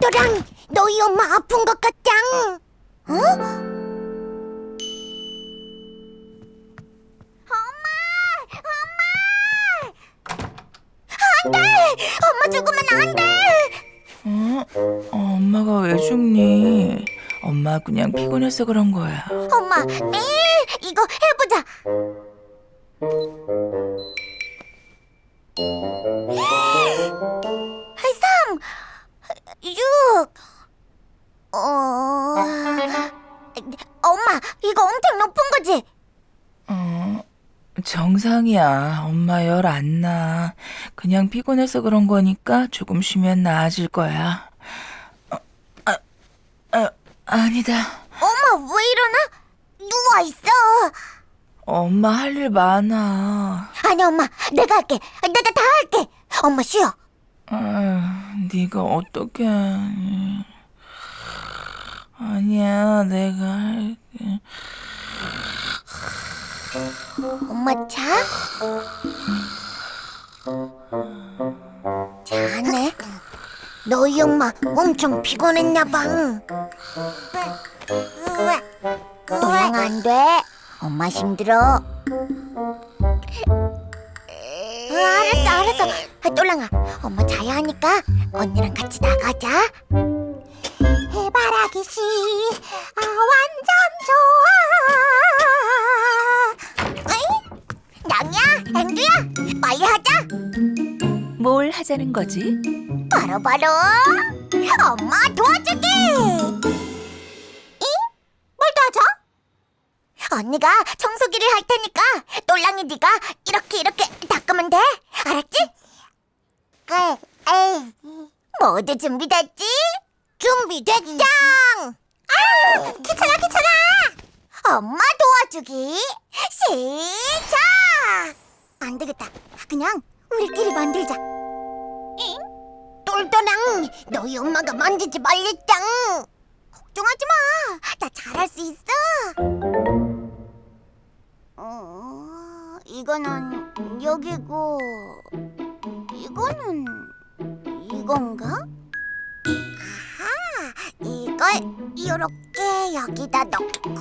똘똘랑 너희 엄마 아픈 것 같짱. 어? 엄마! 엄마! 안 돼! 엄마 죽으면 안 돼! 어? 어, 엄마가 왜 죽니? 엄마 그냥 피곤해서 그런 거야. 엄마, 매일 어, 엄마, 이거 엄청 높은 거지? 어, 정상이야. 엄마 열 안 나. 그냥 피곤해서 그런 거니까 조금 쉬면 나아질 거야. 어, 아, 아, 아니다. 엄마, 왜 이러나? 누워 있어. 엄마 할 일 많아. 아니, 엄마, 내가 할게. 내가 다 할게. 엄마 쉬어. 아, 네가 어떻게? 아니야, 내가 할게. 엄마 자? 자네? 너희 엄마 엄청 피곤했나 봐. 너랑 안 돼. 엄마 힘들어. 어, 알았어, 알았어. 아, 똘랑아, 엄마 자야 하니까 언니랑 같이 나가자. 해바라기 씨, 아 완전 좋아. 어이? 냥야, 앵두야, 빨리 하자. 뭘 하자는 거지? 바로 바로 엄마 도와주기. 잉? 뭘 도와줘? 언니가 청소기를 할 테니까 똘랑이 네가 이렇게 이렇게 닦으면 돼. 알았지? 그래. 에이. 모두 준비됐지? 준비됐짱. 아, 귀찮아 귀찮아. 엄마 도와주기 시작. 안 되겠다. 그냥 우리끼리 만들자. 잉? 똘똘랑 너희 엄마가 만지지 말랬짱. 걱정하지 마. 나 잘할 수 있어. 어, 이거는 여기고 이거는 이건가? 이걸 이렇게 여기다 넣고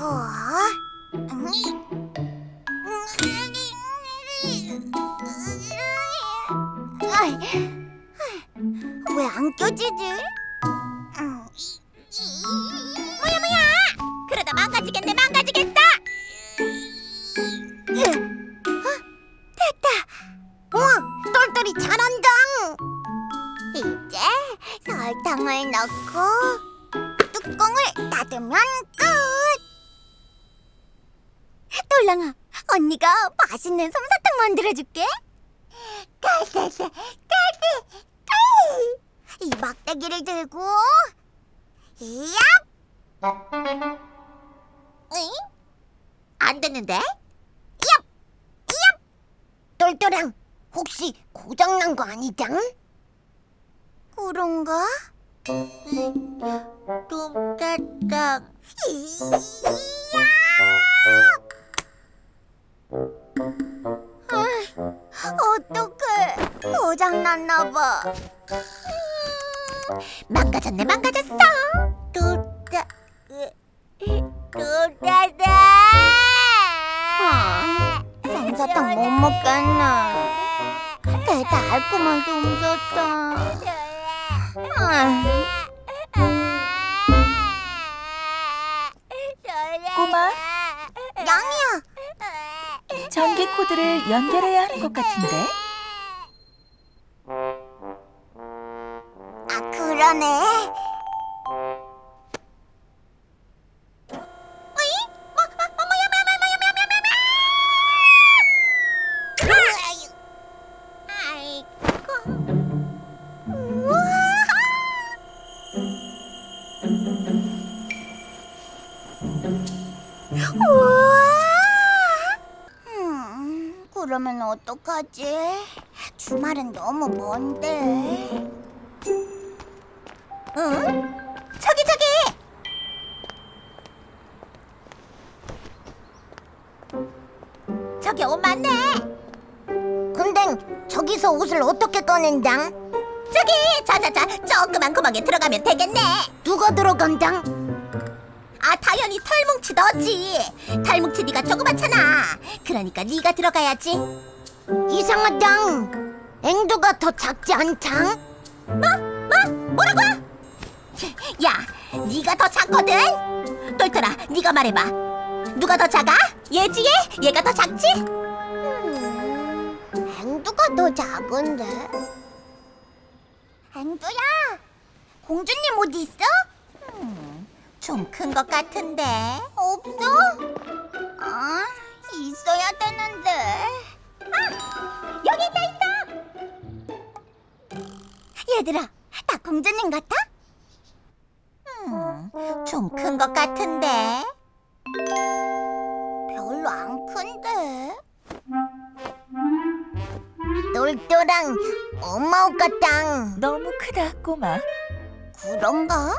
왜 안 껴지지? 뭐야 뭐야? 그러다 망가지겠네 망가지겠어. 으, 어, 됐다. 우와 똘똘이 잘한다. 이제 설탕을 넣고 맛있는 솜사탕 만들어줄게. 까까까 까까 이 막대기를 들고 이얍! 응? 안 되는데? 얍! 얍! 똘똘랑 혹시 고장난 거 아니장? 그런가? 뚱따땅 이야! 어떡해. 고장났나 봐. 음, 망가졌네 망가졌어. 뚜따 뚜따다 솜사탕 못 먹겠네. 내 달콤한 솜사탕 꼬 전기 코드를 연결해야 하는 것 같은데? 아, 그러네. 우와! 그러면 어떡하지? 주말은 너무 먼데. 응? 저기 저기! 저기 옷 맞네. 근데 저기서 옷을 어떻게 꺼낸장? 저기 자자자 조그만 구멍에 들어가면 되겠네 누가 들어간당? 아 당연히 털뭉치 너지 털뭉치 네가 조그맣잖아 그러니까 네가 들어가야지 이상하당 앵두가 더 작지 않당? 뭐? 뭐? 뭐라고? 야 네가 더 작거든 똘똘아 네가 말해봐 누가 더 작아? 얘지 얘? 얘가 더 작지? 앵두가 더 작은데 앵두야 공주님 옷 있어? 좀 큰 것 같은데 없어? 아 있어야 되는데 아 여기 있다 있어 얘들아 나 공주님 같아? 좀큰 것 같은데 별로 안 큰데 똘똘랑 엄마 옷 같당 너무 크다, 꼬마. 그런가?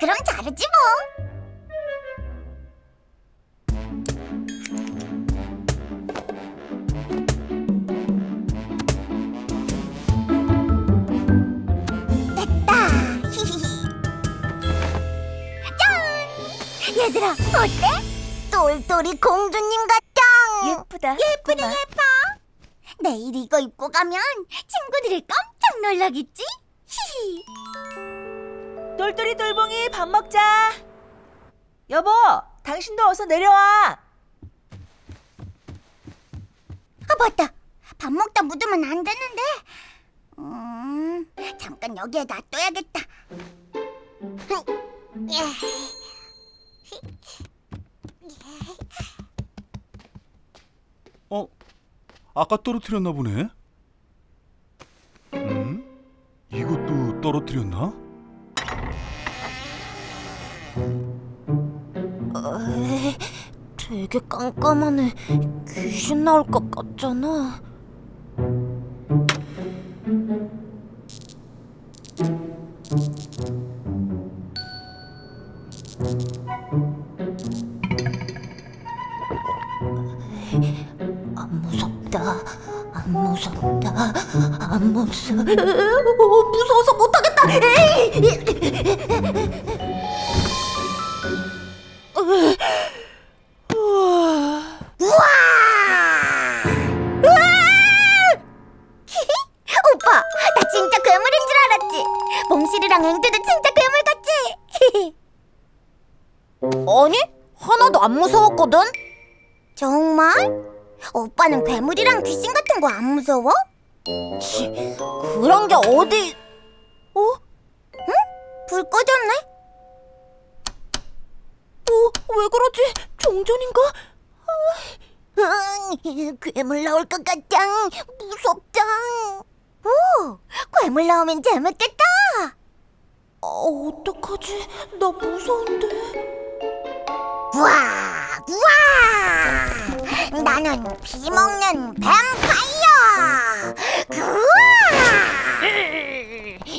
그럼 자르지 뭐. 됐다. 히히히. 짠! 얘들아, 어때? 똘똘이 공주님 같당. 예쁘다. 예쁘네 꼬마. 예뻐. 내일 이거 입고 가면 친구들이 깜짝 놀라겠지? 히히. 똘똘이 똘봉이 밥 먹자. 여보, 당신도 어서 내려와. 아 맞다. 밥 먹다 묻으면 안 되는데. 음, 잠깐 여기에 놔둬야겠다. 어? 아까 떨어뜨렸나 보네? 되게 깜깜하네. 귀신 나올 것 같잖아. 안 무섭다. 안 무섭다. 안 무서워. 어, 무서워서 못하겠다. 에이! 무서워? 치, 그런 게 어디? 어? 응? 불 꺼졌네? 어, 왜 그러지? 종전인가? 응, 괴물 나올 것 같짱 무섭짱 오 괴물 나오면 재밌겠다 어, 어떡하지 나 무서운데 우와 우와 나는 피 먹는 뱀파이어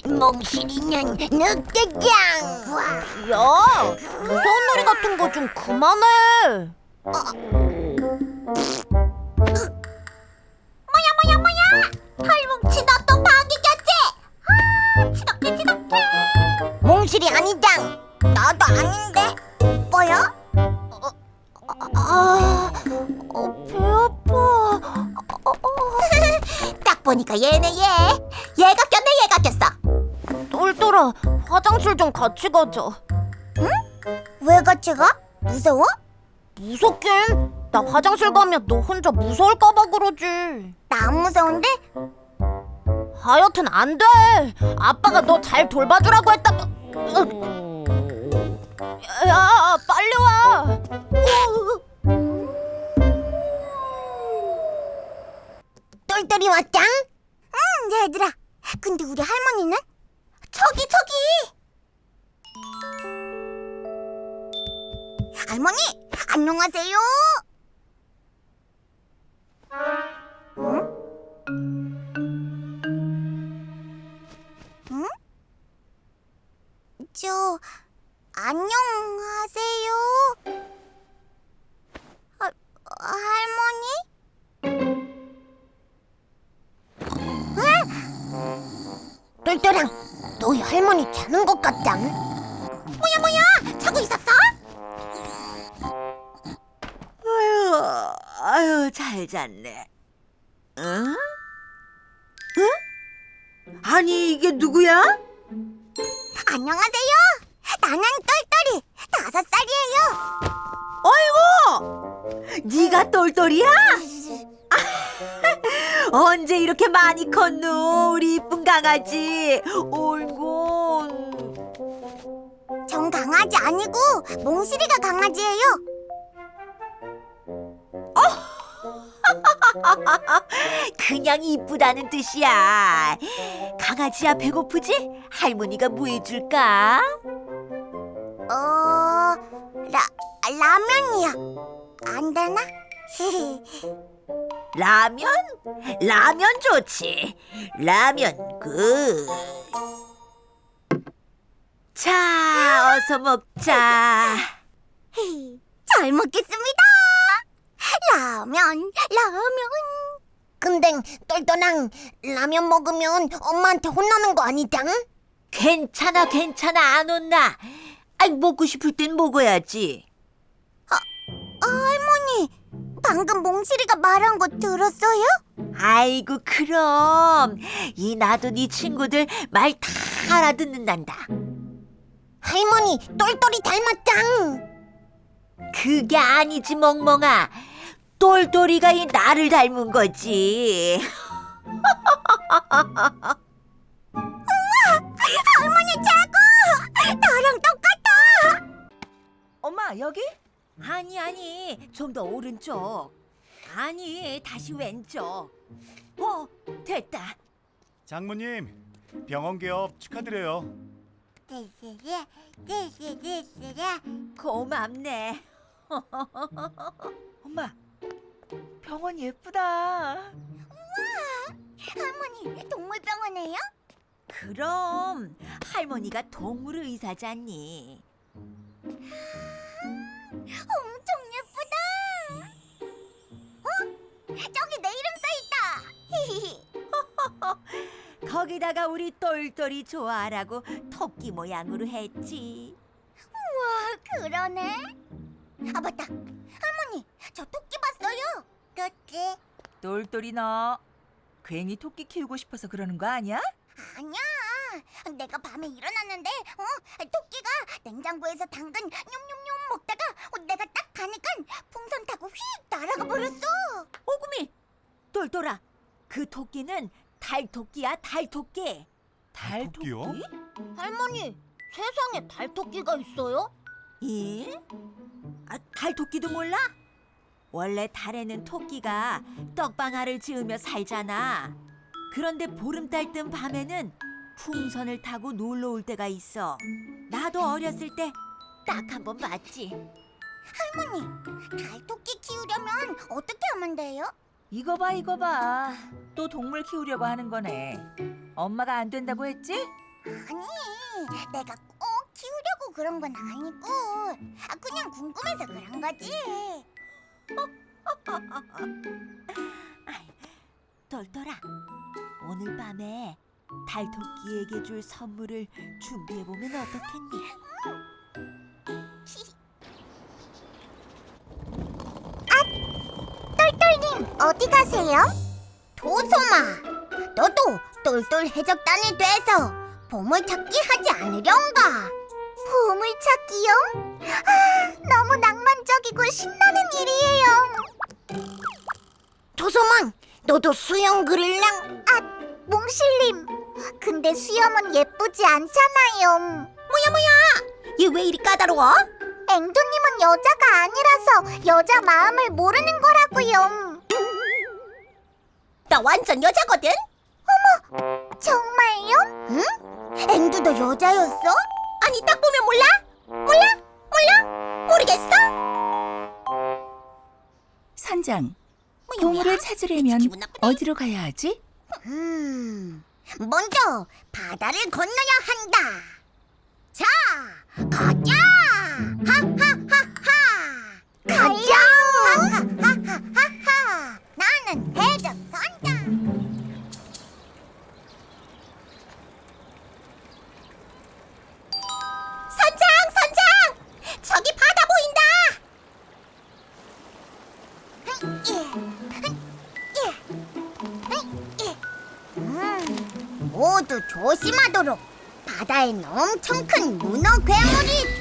몽실이는 늑대짱 야 무서운 놀이 같은 거 좀 그만해. 뭐야 뭐야 뭐야? 털뭉치 너또 방귀겼지? 아 지독해 지독해. 몽실이 아니장. 나도 아닌데. 뭐야? 어, 아, 어, 배 아파 딱 보니까 얘네 얘. 얘가 꼈네 얘가 꼈어. 똘똘아 화장실 좀 같이 가자. 응? 왜 같이 가? 무서워? 무섭긴. 나 화장실 가면 너 혼자 무서울까봐 그러지. 나 안 무서운데? 하여튼 안 돼. 아빠가 너 잘 돌봐주라고 했다 야 빨리 와 똘똘이 왔짱? 응 얘들아 근데 우리 할머니는? 저기 저기 할머니 안녕하세요 안녕하세요. 할 할머니? 응? 똘똘랑 너희 할머니 자는 것 같다. 뭐야 뭐야 자고 있었어? 아유, 아유, 잘 잤네. 응? 응? 아니, 이게 누구야? 안녕하세요. 나는 똘똘이 다섯 살이에요. 아이고! 네가 똘똘이야? 언제 이렇게 많이 컸노, 우리 이쁜 강아지? 옳고. 전 강아지 아니고 몽실이가 강아지예요. 그냥 이쁘다는 뜻이야. 강아지야, 배고프지? 할머니가 뭐 해줄까? 라면이요. 안 되나? 라면? 라면 좋지. 라면 굿. 자, 어서 먹자. 잘 먹겠습니다. 라면, 라면. 근데 똘똘랑 라면 먹으면 엄마한테 혼나는 거 아니짱? 괜찮아, 괜찮아, 안 혼나. 아이, 먹고 싶을 땐 먹어야지. 아, 할머니, 방금 몽실이가 말한 거 들었어요? 아이고, 그럼. 이 나도 네 친구들 말 다 알아듣는단다. 할머니, 똘똘이 닮았짱. 그게 아니지, 멍멍아. 똘똘이가 이 나를 닮은 거지. 할머니 최고! 나랑 똑같아! 엄마 여기? 아니 아니 좀 더 오른쪽 아니 다시 왼쪽 어 됐다 장모님, 병원 개업 축하드려요. 고맙네 엄마 병원 예쁘다. 할머니, 동물병원에요? 그럼 할머니가 동물 의사잖니 엄청 예쁘다! 어? 저기 내 이름 써 있다! 거기다가 우리 똘똘이 좋아하라고 토끼 모양으로 했지 우와, 그러네. 아, 맞다. 할머니, 저 토끼 봤어요. 그치? 똘똘이 너 괜히 토끼 키우고 싶어서 그러는 거 아니야? 아니야. 내가 밤에 일어났는데, 어, 토끼가 냉장고에서 당근 뇽뇽뇽 먹다가 어, 내가 딱 가니까 풍선 타고 휙 날아가 버렸어. 오구미 똘똘아 그 토끼는 달토끼야 달토끼 달토끼요? 달토끼? 할머니, 세상에 달토끼가 있어요? 예? 아, 달토끼도 몰라? 원래 달에는 토끼가 떡방아를 지으며 살잖아. 그런데 보름달 뜬 밤에는 풍선을 타고 놀러 올 때가 있어. 나도 어렸을 때 딱 한 번 봤지. 할머니, 달토끼 키우려면 어떻게 하면 돼요? 이거 봐 이거 봐. 또 동물 키우려고 하는 거네. 엄마가 안 된다고 했지? 아니, 내가 꼭 키우려고 그런 건 아니고, 아, 그냥 궁금해서 그런 거지. 똘똘아, 오늘 밤에 달토끼에게 줄 선물을 준비해 보면 어떻겠니? 똘똘님, 어디 가세요? 도소마, 너도 똘똘 해적단에 돼서 보물찾기 하지 않으련가? 보물찾기요? 아, 너무 낭만적이고 신나는 일이에요. 도소만, 너도 수영 그릴랑? 아, 몽실님, 근데 수염은 예쁘지 않잖아요. 뭐야 뭐야, 얘 왜 이리 까다로워? 앵두님은 여자가 아니라서 여자 마음을 모르는 거라고요. 나 완전 여자거든. 어머, 정말요? 응? 앵두도 여자였어? 아니 딱 보면 몰라? 몰라? 몰라? 모르겠어? 선장 뭐야, 뭐야? 찾으려면 기분 나쁘네. 어디로 가야 하지? 음, 먼저 바다를 건너야 한다. 자, 가자! 엄청 큰 문어 괴물이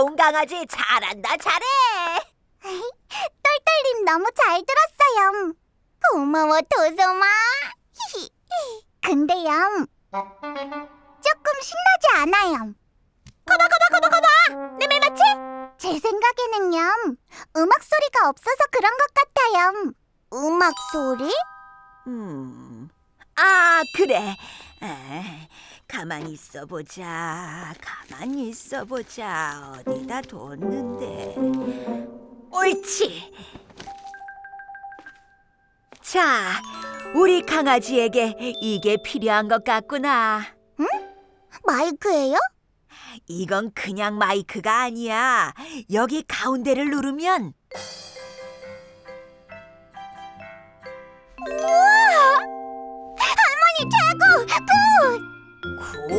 귀여운 강아지 잘한다 잘해. 똘똘님 너무 잘 들었어요. 고마워 도소마. 근데요, 조금 신나지 않아요. 거봐 거봐 거봐 거봐. 내 말 맞지? 제 생각에는요, 음악 소리가 없어서 그런 것 같아요. 음악 소리? 음. 아 그래. 에, 가만히 있어 보자. 가만히 있어 보자. 어디다 뒀는데. 옳지. 자, 우리 강아지에게 이게 필요한 것 같구나. 마이크예요? 이건 그냥 마이크가 아니야. 여기 가운데를 누르면 굿.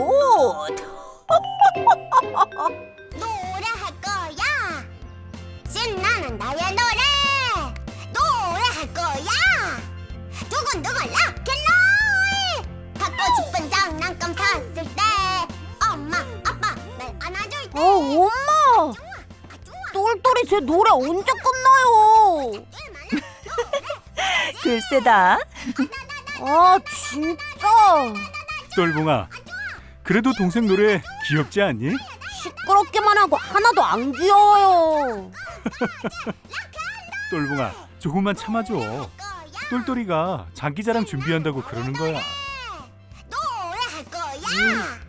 노래할 거야. 신나는 나의 노래. 노래할 거야. 두근두근 락앤롤. 갖고 싶은 장난감 샀을 때 엄마 아빠 날 안아줄 때. 어, 엄마! 아. 똘똘이 제 노래 언제 끝나요? 글쎄다. 아, 진짜. 똘봉아, 그래도 동생 노래 귀엽지 않니? 시끄럽게만 하고 하나도 안 귀여워요. 똘봉아, 조금만 참아줘. 똘똘이가 장기자랑 준비한다고 그러는 거야. 노래할 거야.